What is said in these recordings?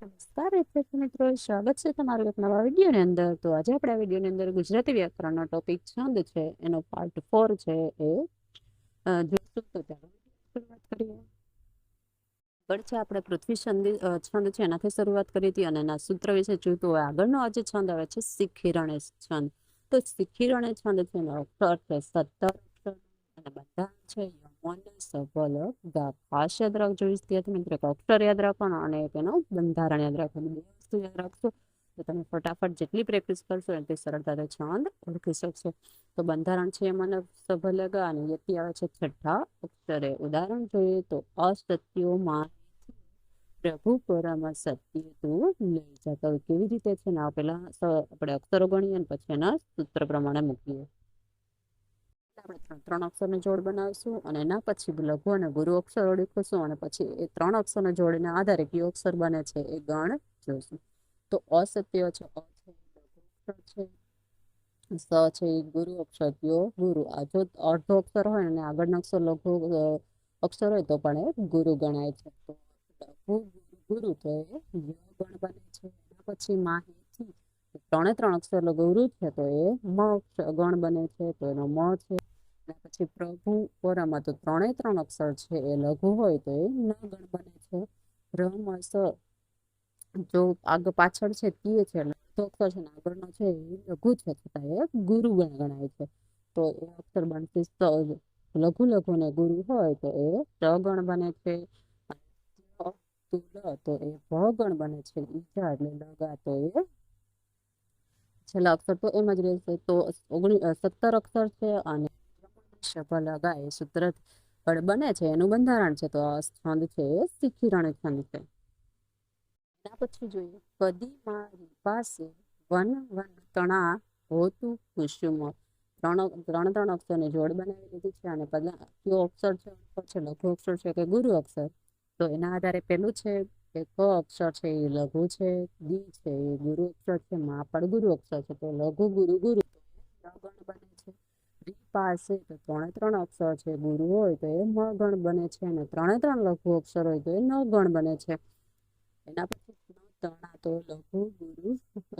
નમસ્કાર વિદ્યાર્થી મિત્રો સ્વાગત છે તમારું એક નવા વિડીયોની અંદર. તો આજે આપણે આ વિડીયોની અંદર ગુજરાતી વ્યાકરણનો ટોપિક છંદ છે. એનો પાર્ટ ફોર છે એ જોઈશું તો ચાલો શરૂઆત કરીએ. આગળ છે આપણે પૃથ્વી છંદ છંદ છે, એનાથી શરૂઆત કરી હતી અને એના સૂત્ર વિશે જોયું. હોય આગળનો આજે છંદ આવે છે શિખીરણે છંદ. તો શિખીરણે છંદ છે એનો અક્ષર છે સત્તર અને બધા છે યમન સબલ ગા, ખાસ અક્ષર યાદ રાખવાનો અને બંધારણ યાદ રાખવાનું. બે વસ્તુ યાદ રાખશો, તો તમે ફટાફટ જેટલી પ્રેક્ટિસ કરશો એટલી સરળતાથી છંદ ઓળખી શકશો. તો બંધારણ છે મને સભલગ અને યતિ આવે છે છઠ્ઠા અક્ષરે. ઉદાહરણ જોઈએ તો અસત્યોમાં પ્રભુ પરમ સત્ય તું લઈ જતો કેવી રીતે છે ને? આ પેલા આપણે અક્ષરો ગણીએ અને પછી એના સૂત્ર પ્રમાણે મૂકીએ. આપણે ત્રણ ત્રણ અક્ષરનો જોડ બનાવીશું અને એના પછી લઘુ અને ગુરુ અક્ષરો લખીશું અને પછી એ ત્રણ અક્ષરનો જોડીને આધારે કયો અક્ષર બને છે એ ગણ જોઈશું. તો અસત્ય છે સ છે એ ગુરુ અક્ષર કયો ગુરુ. આ જો અડધો અક્ષર હોય અને આગળનો અક્ષર લઘુ અક્ષર હોય તો પણ એ ગુરુ ગણાય છે. તો ગુરુ, તો એ ગણ બને છે. પછી માહિતી. ત્રણે ત્રણ અક્ષર લઘુ ગુરુ છે તો એ મ ગણ બને છે તો એનો મ છે. પછી પ્રભુ ઓરામાં તો ત્રણે ત્રણ અક્ષર છે, એ લઘુ હોય તો એ ન બને છે. રમ સ જો આગળ પાછળ છે તે છે તો અક્ષર છે આગળનો છે, એ લઘુ છે છતાં એ ગુરુ ગણ ગણાય છે. તો એ અક્ષર બનશે લઘુ લઘુ ને ગુરુ હોય તો એ ગણ બને છે. તો એ ભગણ બને છે, ઈજા એટલે લગા તો એ છેલ્લા અક્ષર તો એમ જ રહેશે. તો ઓગણી સત્તર અક્ષર છે અને બને છે, એનું બંધારણ છે, તો આ છંદ છે શિખીરણ છંદ છે. એના પછી જોઈએ, કદી પાસે વન વન તણા હોતું કુસુમ. ત્રણ ત્રણ ત્રણ અક્ષરની જોડ બનાવી દીધી છે અને પહેલા કયો અક્ષર છે છે, લઘુ અક્ષર છે કે ગુરુ અક્ષર? તો એના આધારે પેલું છે કે ક અક્ષર છે એ લઘુ છે, દી છે એ ગુરુ અક્ષર છે, મા પણ ગુરુ અક્ષર છે, તો લઘુ ગુરુ ગુરુ. લગણ ગણ બને છે. પાસે ત્રણે ત્રણ અક્ષર છે, ગુરુ હોય તો એ મ ગણ બને છે અને ત્રણે ત્રણ લઘુ અક્ષર હોય તો એ ન ગણ બને છે. એના પછી તણા તો લઘુ ગુરુ,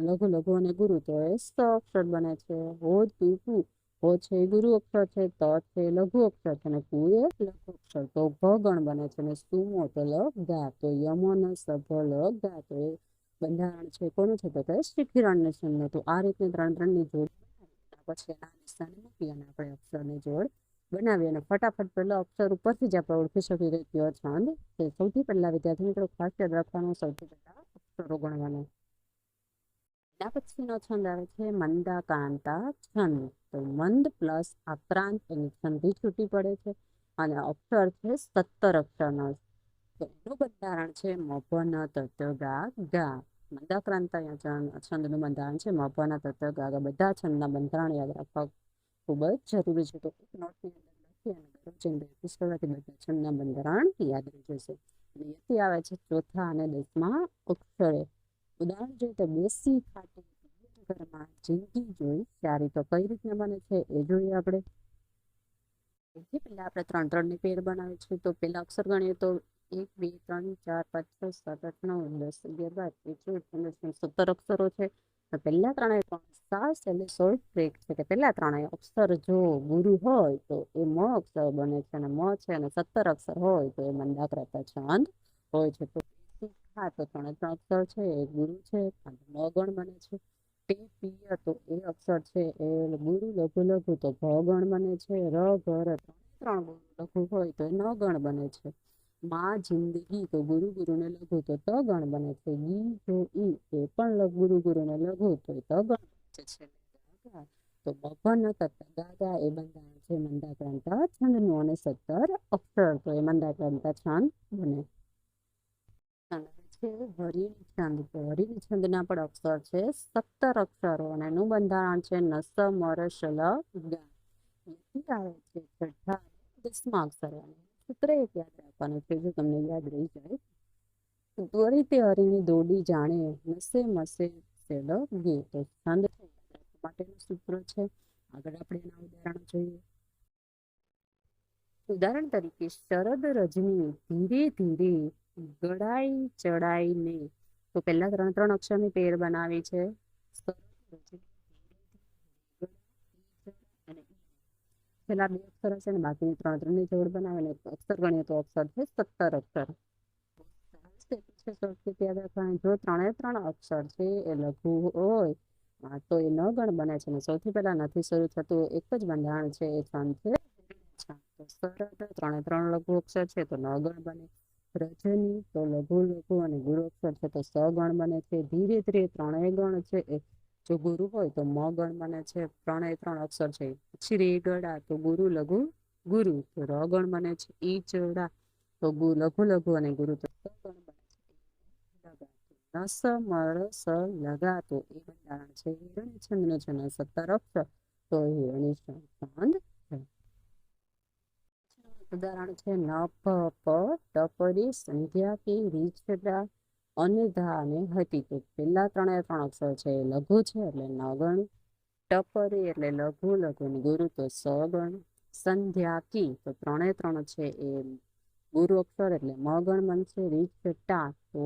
લઘુ લઘુ અને ગુરુ તો એ સ અક્ષર બને છે. હો તુ હો છે ગુરુ અક્ષર છે, ત છે લઘુ અક્ષર છે અને કુ એ લઘુ અક્ષર. તો ભ ગણ બને છે અને સુમો તો લ ગા, તો યમન સભ લ ગા, તો એ બંધારણ છે. કોનું છે તો કે શિખિરણ ને તો આ રીતે ત્રણ ત્રણની જોડ પછી એના નિશાને મૂકી અને આપણે અક્ષરની જોડ બનાવી અને ફટાફટ પહેલા અક્ષર ઉપરથી જ આપણે ઓળખી શકીએ કે કયો છંદ છે. સૌથી પહેલા વિદ્યાર્થી મિત્રો ખાસ યાદ રાખવાનું સૌથી પહેલા અક્ષરો ગણવાનું. એના પછીનો છંદ આવે છે મંદાકાંતા છંદ. તો મંદ પ્લસ આક્રાંત એની છંદી છૂટી પડે છે અને અક્ષર છે સત્તર અક્ષરનો. એનું બંધારણ છે મભન તત્વ ગા ગા. મંદાક્રાંતા છંદનું બંધારણ છે, મહત્વના તત્વ ગા બધા છંદના બંધારણ યાદ રાખવા ખૂબ જ જરૂરી છે. તો નોટની અંદર લખી અને પ્રેક્ટિસ કરવાથી બધા છંદના બંધારણ યાદ રહી જશે અને યતિ આવે છે, ચોથા અને દસમા અક્ષરે. ઉદાહરણ જોઈએ તો બેસી ખાટી ઘરમાં જિંદગી જોઈ ત્યારે તો કઈ રીતના બને છે એ જોઈએ આપણે. પહેલા આપણે ત્રણ ત્રણની પેર બનાવે છે તો પેલા અક્ષર ગણીએ તો એક, બે, ત્રણ, ચાર, પાંચ, છ, સાત, આઠ, નવ, દસ, અગિયાર, બાર, તેર પંદર સત્તર અક્ષરો છે. તો પહેલા ત્રણેય પણ સાસ એટલે સોળ બ્રેક છે કે પહેલા ત્રણેય અક્ષર જો ગુરુ હોય તો એ મ અક્ષર બને છે અને મ છે અને સત્તર અક્ષર હોય તો એ મંદાક્રતા છંદ હોય છે. તો હા, તો ત્રણે ત્રણ અક્ષર છે, એ ગુરુ છે મ ગણ બને છે. તે પિય તો એ અક્ષર છે, એ ગુરુ લઘુ લઘુ તો ભ ગણ બને છે. ર ઘર ત્રણ ગુરુ લઘુ હોય તો એ ન ગણ બને છે. માં જિંદગી તો ગુરુ ગુરુને લઘુ તો ત ગણ બને છે. ગી જો ઈ, એ પણ ગુરુ ગુરુને લઘુ તો ત ગણ છે. તો બભન તત ગા ગા એ બંધારણ છે મંદાક્રાંતા છંદનું અને સત્તર અક્ષર. તો એ મંદાક્રાંતા છંદ બને. છે હરિણ છંદ. તો હરિણ છંદના પણ અક્ષર છે સત્તર અક્ષરો અને એનું બંધારણ છે નસ મર શલ ગા આવે છે છઠ્ઠા, દસમા અક્ષરો. સૂત્ર એક યાદ રાખવાનું છે જો તમને યાદ રહી જાય ત્વરિતે હરિણી દોડી જાણે નસે મસે સેલો ગે તો છંદ માટેનું સૂત્ર છે. આગળ આપણે એના ઉદાહરણ જોઈએ. ઉદાહરણ તરીકે શરદ રજની ધીરે ધીરે ગળાઈ ચડાઈને. તો પહેલા ત્રણ ત્રણ અક્ષરની પેર બનાવી છે. શરદ રજની, અને ઈ. પેલા બે અક્ષર હશે ને બાકી ત્રણ ત્રણની જોડ બનાવે ને અક્ષર ગણીએ તો અક્ષર છે સત્તર અક્ષર. જો ત્રણે ત્રણ અક્ષર છે એ લઘુ હોય તો એ ન ગણ બને છે ને સૌથી પહેલા નથી શરૂ થતું એક જ બંધારણ છે, એ છંદ છે. સરળ ત્રણે ત્રણ લઘુ અક્ષર છે તો ન ગણ બને. રજની તો લઘુ લઘુ અને ગુરુ અક્ષર છે તો સગણ બને છે. ધીરે ધીરે ત્રણેય ગણ છે એ જો ગુરુ હોય તો મ ગણ છે ત્રણે ત્રણ અક્ષર છે. પછી રે ગળા તો ગુરુ લઘુ ગુરુ, તો ર ગણ બને છે ઈ ચડા તો ગુ, લઘુ લઘુ અને ગુરુ તો ગણ બને છે. લગાતું. નસ મર સ લગાતો, એ બંધારણ છે. હિરણ્ય નો છે સત્તર અક્ષર, તો એ છંદ ઉદાહરણ છે, ન, પ પ, ટપરી, સંધ્યા કે રીછડા અનધા અને હતી તો પેલા ત્રણે ત્રણ અક્ષર છે એ લઘુ છે એટલે નગણ, ટપરી એટલે લઘુ લઘુ ગુરુ તો સગણ, સંધ્યા કી તો ત્રણે ત્રણ છે એ ગુરુ અક્ષર એટલે મગણ બનશે રીછટા તો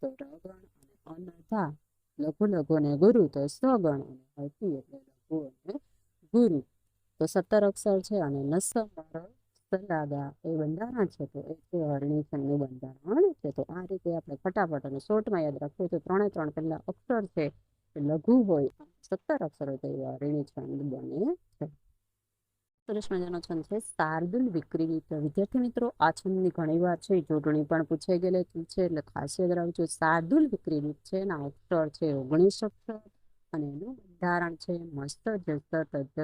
તો રગણ અને અનધા લઘુ લઘુ અને ગુરુ તો સગણ અને હતી એટલે લઘુ અને ગુરુ. તો સત્તર અક્ષર છે અને નસ મર એ બંધારણ છે, તો એ છે બંધારણ છે તો આ રીતે આપણે ફટાફટ અને શોર્ટમાં યાદ રાખવું તો ત્રણે ત્રણ પહેલા અક્ષર છે લઘુ હોય, સત્તર અક્ષરો તો એ હરણી બને છે. સરસ મજાનો છંદ છે, શાર્દુલ વિક્રી તો વિદ્યાર્થી મિત્રો, આ છંદની ઘણી વાર છે, જોડણી પણ પૂછાઈ ગયેલી છે, એટલે ખાસ યાદ રાખજો, શાર્દુલ વિક્રી છે એના અક્ષર છે, ઓગણીસ અક્ષર, અને એનું બંધારણ છે, મસ્ત જસ્ત તત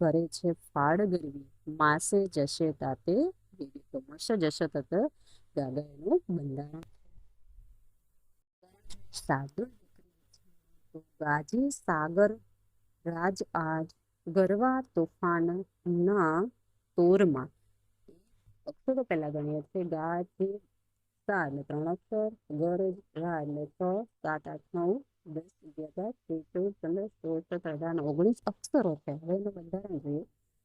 ભરે છે ફાળ ગરવી, માસે જશે તાતે જશ તત બંધારણ. શાર્દુલ ગાજે સાગર, રાજ આજ, ગરવા તોફાન ના તોરમાં. અક્ષરો પહેલા ગણીએ છે સા એટલે ત્રણ અક્ષર ગર રા એટલે છ, સાત આઠ નવ, દસ અગિયાર તેર, ચૌદ, પંદર, સોળ, સત્તર, અઢાર ઓગણીસ અક્ષરો છે. હવે એનું બંધારણ જોઈએ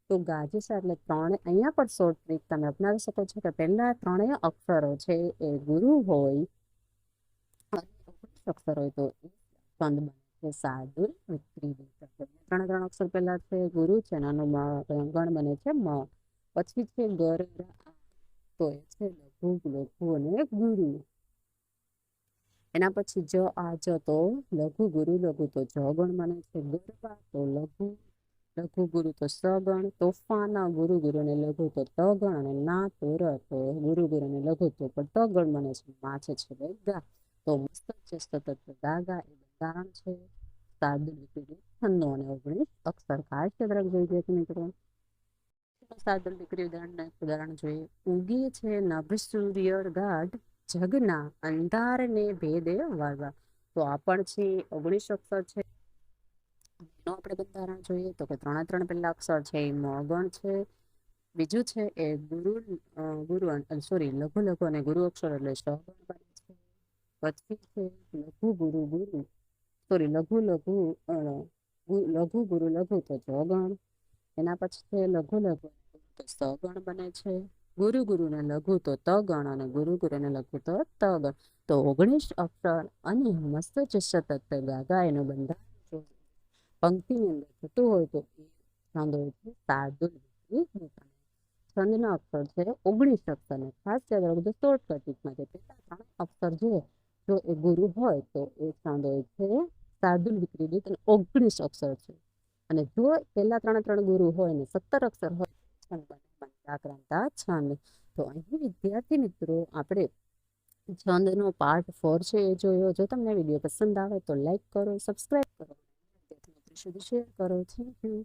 તો ગાજેસા એટલે ત્રણે અહીંયા પણ શોર્ટ ટ્રીક તમે અપનાવી શકો છો કે પહેલા ત્રણેય અક્ષરો છે એ ગુરુ હોય ઓગણીસ અક્ષર હોય તો છંદ બને છે. સાદુલ વિક્રી ત્રણ ત્રણ અક્ષર પહેલા છે, ગુરુ છે, અને ગણ બને છે, મ. પછી છે ગર તો એ છે લઘુ લઘુ અને ગુરુ એના પછી જ આ જ તો લઘુ ગુરુ લઘુ તો જ ગણ બને છે, ગરબા તો લઘુ લઘુ ગુરુ તો સગણ, તોફાના ગુરુ ગુરુ ને લઘુ તો તગણ અને ના તો ર તો ગુરુ ગુરુ ને લઘુ તો પણ તગણ બને છે, માછે છે ગા તો મસ્ત છે, સતત ગાગા એ બંધારણ છે. સાદુ છંદો અને ઓગણીસ અક્ષર ખાસ યાદ રાખજો ગયા મિત્રો. સાદુલ દીકરી ઉદાહરણ ઉદાહરણ જોઈએ. ઉગી છે નભ સૂર્ય ગાઢ, જગના અંધારને ભેદે વાળવા. તો આ પણ છે ઓગણીસ અક્ષર છે. એનું આપણે બંધારણ જોઈએ તો કે ત્રણે ત્રણ પહેલા અક્ષર છે એ મોગણ છે. બીજું છે એ ગુરુ ગુરુ સોરી લઘુ લઘુ અને ગુરુ અક્ષર એટલે સગણ બને છે. પછી છે લઘુ ગુરુ ગુરુ. સોરી લઘુ લઘુ લઘુ ગુરુ લઘુ તો જગણ એના પછી છે લઘુ લઘુ. સગણ બને છે. ગુરુ ગુરુને લઘુ તો તગણ અને ગુરુ ગુરુને લઘુ તો તગણ તો ઓગણીસ અક્ષર અને મસ્ત જ સતત ગાગા એનું બંધારણ પંક્તિની અંદર થતું હોય તો છંદ હોય છે. સાદુલ છંદનો અક્ષર છે ઓગણીસ અક્ષર ને ખાસ યાદ રાખજો શોર્ટ કટિંગમાં છે. પેલા ત્રણ અક્ષર છે જો એ ગુરુ હોય તો એ છંદ હોય છે સાદુલ વિપરીત અને ઓગણીસ અક્ષર છે. અને જો પેલા ત્રણે ત્રણ ગુરુ હોય ને સત્તર અક્ષર હોય તો બને પંચાક્રાંતા છંદ તો અહીં વિદ્યાર્થી મિત્રો, આપણે છંદનો પાર્ટ ફોર છે એ જોયો. જો તમને વીડિયો પસંદ આવે તો લાઈક કરો સબસ્ક્રાઈબ કરો. વિદ્યાર્થી મિત્રો સુધી શેર કરો. Thank you